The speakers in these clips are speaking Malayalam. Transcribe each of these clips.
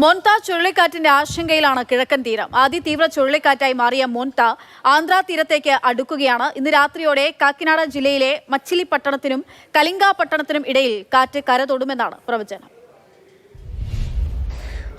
മോൻത ചുഴലിക്കാറ്റിന്റെ ആശങ്കയിലാണ് കിഴക്കൻ തീരം. അതിതീവ്ര ചുഴലിക്കാറ്റായി മാറിയ മോൻത ആന്ധ്രാ തീരത്തേക്ക് അടുക്കുകയാണ്. ഇന്ന് രാത്രിയോടെ കാക്കിനാട ജില്ലയിലെ മച്ചിലി പട്ടണത്തിനും കലിംഗ പട്ടണത്തിനും ഇടയിൽ കാറ്റ് കരതൊടുമെന്നാണ് പ്രവചനം.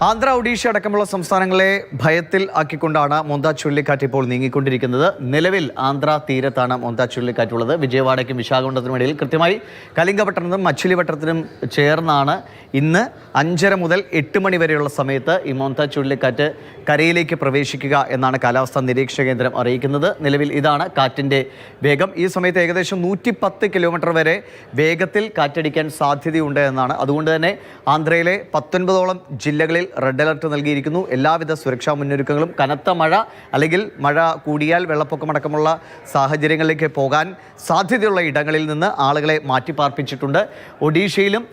ആന്ധ്ര ഒഡീഷ അടക്കമുള്ള സംസ്ഥാനങ്ങളെ ഭയത്തിൽ ആക്കിക്കൊണ്ടാണ് മൊന്ത ചുഴലിക്കാറ്റ് ഇപ്പോൾ നീങ്ങിക്കൊണ്ടിരിക്കുന്നത്. നിലവിൽ ആന്ധ്ര തീരത്താണ് മൊന്ത ചുഴലിക്കാറ്റുള്ളത്. വിജയവാഡയ്ക്കും വിശാഖപട്ടണത്തിനും ഇടയിൽ കൃത്യമായി കലിംഗപട്ടണത്തിനും മച്ചിലിപട്ടണത്തിനും ചേർന്നാണ് ഇന്ന് അഞ്ചര മുതൽ എട്ട് മണി വരെയുള്ള സമയത്ത് ഈ മൊന്ത ചുഴലിക്കാറ്റ് കരയിലേക്ക് പ്രവേശിക്കുക എന്നാണ് കാലാവസ്ഥാ നിരീക്ഷണ കേന്ദ്രം അറിയിക്കുന്നത്. നിലവിൽ ഇതാണ് കാറ്റിന്റെ വേഗം. ഈ സമയത്ത് ഏകദേശം നൂറ്റി പത്ത് കിലോമീറ്റർ വരെ വേഗത്തിൽ കാറ്റടിക്കാൻ സാധ്യതയുണ്ട് എന്നാണ്. അതുകൊണ്ട് തന്നെ ആന്ധ്രയിലെ പത്തൊൻപതോളം ജില്ലകളിൽ റെഡ് അലർട്ട് നൽകിയിരിക്കുന്നു. എല്ലാവിധ സുരക്ഷാ മുന്നൊരുക്കങ്ങളും കനത്ത മഴ അല്ലെങ്കിൽ മഴ കൂടിയാൽ വെള്ളപ്പൊക്കമടക്കമുള്ള സാഹചര്യങ്ങളിലേക്ക് പോകാൻ സാധ്യതയുള്ള ഇടങ്ങളിൽ നിന്ന് ആളുകളെ മാറ്റിപ്പാർപ്പിച്ചിട്ടുണ്ട്. ഒഡീഷയിലും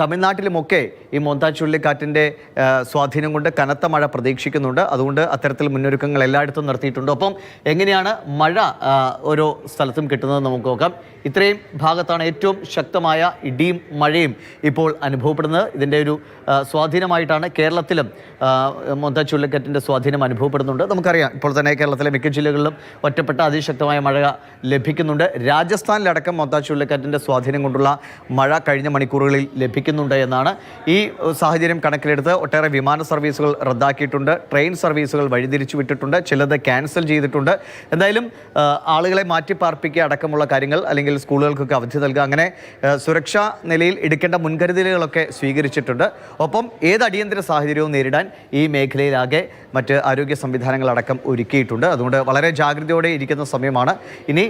തമിഴ്നാട്ടിലുമൊക്കെ ഈ മോന്താ ചുഴലിക്കാറ്റിന്റെ സ്വാധീനം കൊണ്ട് കനത്ത മഴ പ്രതീക്ഷിക്കുന്നുണ്ട്. അതുകൊണ്ട് അത്തരത്തിൽ മുന്നൊരുക്കങ്ങൾ എല്ലായിടത്തും നടത്തിയിട്ടുണ്ട് ഒപ്പം എങ്ങനെയാണ് മഴ ഓരോ സ്ഥലത്തും കിട്ടുന്നത് നമുക്ക് നോക്കാം. ഇത്രയും ഭാഗത്താണ് ഏറ്റവും ശക്തമായ ഇടിയും മഴയും ഇപ്പോൾ അനുഭവപ്പെടുന്നത്. ഇതിന്റെ ഒരു സ്വാധീനമായിട്ടാണ് കേരളത്തിലും മൊന്ത ചുഴലിക്കാറ്റിന്റെ സ്വാധീനം അനുഭവപ്പെടുന്നുണ്ട്. നമുക്കറിയാം ഇപ്പോൾ തന്നെ കേരളത്തിലെ മിക്ക ജില്ലകളിലും ഒറ്റപ്പെട്ട അതിശക്തമായ മഴ ലഭിക്കുന്നുണ്ട്. രാജസ്ഥാനിലടക്കം മൊന്ത ചുഴലിക്കാറ്റിന്റെ സ്വാധീനം കൊണ്ടുള്ള മഴ കഴിഞ്ഞ മണിക്കൂറുകളിൽ ലഭിക്കുന്നുണ്ട് എന്നാണ് ഈ സാഹചര്യം കണക്കിലെടുത്ത് ഒട്ടേറെ വിമാന സർവീസുകൾ റദ്ദാക്കിയിട്ടുണ്ട്. ട്രെയിൻ സർവീസുകൾ വഴിതിരിച്ചു വിട്ടിട്ടുണ്ട് ചിലത് ക്യാൻസൽ ചെയ്തിട്ടുണ്ട്. എന്തായാലും ആളുകളെ മാറ്റിപ്പാർപ്പിക്കുക അടക്കമുള്ള കാര്യങ്ങൾ അല്ലെങ്കിൽ സ്കൂളുകൾക്കൊക്കെ അവധി നൽകുക അങ്ങനെ സുരക്ഷാ നിലയിൽ എടുക്കേണ്ട മുൻകരുതലുകളൊക്കെ സ്വീകരിച്ചിട്ടുണ്ട്. ഒപ്പം ഏത് അടിയന്തര സാഹചര്യവും നേരിടാൻ ഈ മേഖലയിലാകെ മറ്റ് ആരോഗ്യ സംവിധാനങ്ങളടക്കം ഒരുക്കിയിട്ടുണ്ട്. അതുകൊണ്ട് വളരെ ജാഗ്രതയോടെ ഇരിക്കുന്ന സമയമാണ്. ഇനി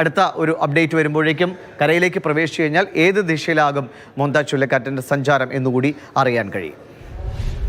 അടുത്ത ഒരു അപ്ഡേറ്റ് വരുമ്പോഴേക്കും കരയിലേക്ക് പ്രവേശിച്ചു കഴിഞ്ഞാൽ ഏത് ദിശയിലാകും? മൊന്ത ചുഴലിക്കാറ്റിന്റെ സഞ്ചാരം എന്നുകൂടി അറിയാൻ കഴിയും.